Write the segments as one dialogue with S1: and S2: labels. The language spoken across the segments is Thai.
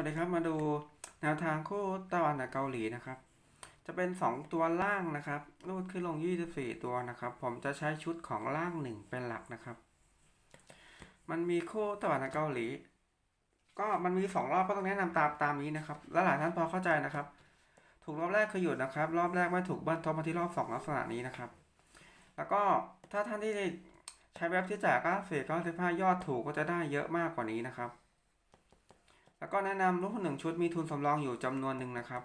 S1: วัสดีครับมาดูแนวทางคู่ไต้หวันกับเกาหลีนะครับ จะเป็น 2 ตัวล่างนะครับรูดขึ้นลง 24 ตัวนะครับ ผมจะใช้ชุดของล่าง 1 เป็นหลักนะครับ มันมีคู่ไต้หวันกับเกาหลี ก็มันมี 2 รอบก็ต้องแนะนำตามตามนี้นะครับ แล้วหลายท่านพอเข้าใจนะครับ ถูกรอบแรกคือหยุดนะครับ รอบแรกไม่ถูกเบิ้ลทบมาที่รอบ 2 ลักษณะนี้นะครับ แล้วก็ถ้าท่านที่ใช้เว็บที่จ่าย94 95ยอดถูกก็จะได้เยอะมากกว่านี้นะครับ แล้วก็แนะนำลูกหนึ่งชุดมีทุนสำรองอยู่จำนวนหนึ่งนะครับ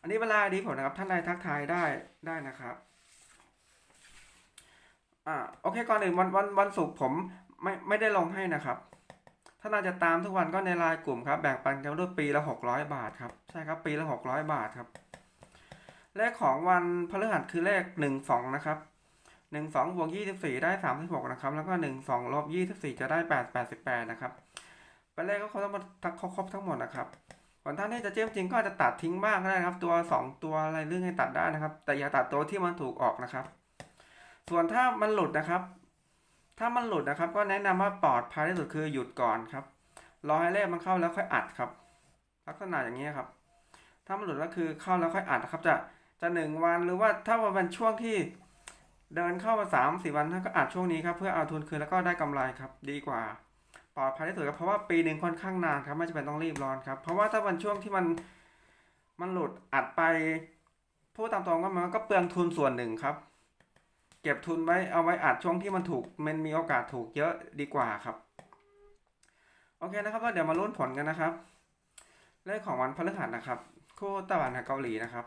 S1: อันนี้เวลาดีผมนะครับท่านใดทักทายได้ได้นะครับอ่าโอเคก่อนอื่นวันวันวันศุกร์ผมไม่ไม่ได้ลงให้นะครับ ถ้าเราจะตามทุกวันก็ในไลน์กลุ่มครับ แบ่งปันกันด้วยปีละหกร้อยบาทครับใช่ครับปีละหกร้อยบาทครับเลขของวันพฤหัสคือเลขหนึ่งสองนะครับหนึ่งสองบวกยี่สิบสี่ได้สามสิบหกนะครับ แล้วก็หนึ่งสองลบยี่สิบสี่จะได้แปดแปดสิบแปดนะครับ เป็นเลขก็ครบทั้งหมดครบทั้งหมดนะครับส่วนท่านที่จะเจียมจริงก็อาจจะตัดทิ้งบ้างก็ได้นะครับ ตัวสองตัวอะไรเรื่องให้ตัดได้นะครับ แต่อย่าตัดตัวที่มันถูกออกนะครับ ส่วนถ้ามันหลุดนะครับ ถ้ามันหลุดนะครับ ก็แนะนำว่าปลอดภัยที่สุดคือหยุดก่อนครับรอให้เลขมันเข้าแล้วค่อยอัดครับ ลักษณะอย่างนี้ครับ ถ้ามันหลุดก็คือเข้าแล้วค่อยอัดนะครับ จะจะหนึ่งวันหรือว่าถ้าว่าเป็นช่วงที่เดินเข้ามาสามสี่วันท่านก็อัดช่วงนี้ครับเพื่อเอาทุนคืนแล้วก็ได้กำไรครับ ดีกว่า ปลอดภัยที่สุดครับเพราะว่าปีหนึ่งค่อนข้างนานครับไม่จำเป็นต้องรีบร้อนครับ เพราะว่าถ้าวันช่วงที่มันมันหลุดอัดไปพูดตามตรงก็มันก็เปลืองทุนส่วนหนึ่งครับ เก็บทุนไว้เอาไว้อัดช่วงที่มันถูกมันมีโอกาสถูกเยอะดีกว่าครับ โอเคนะครับก็เดี๋ยวมาลุ้นผลกันนะครับเลขของวันพฤหัสนะครับ คู่ต้หวันกับเกาหลีนะครับ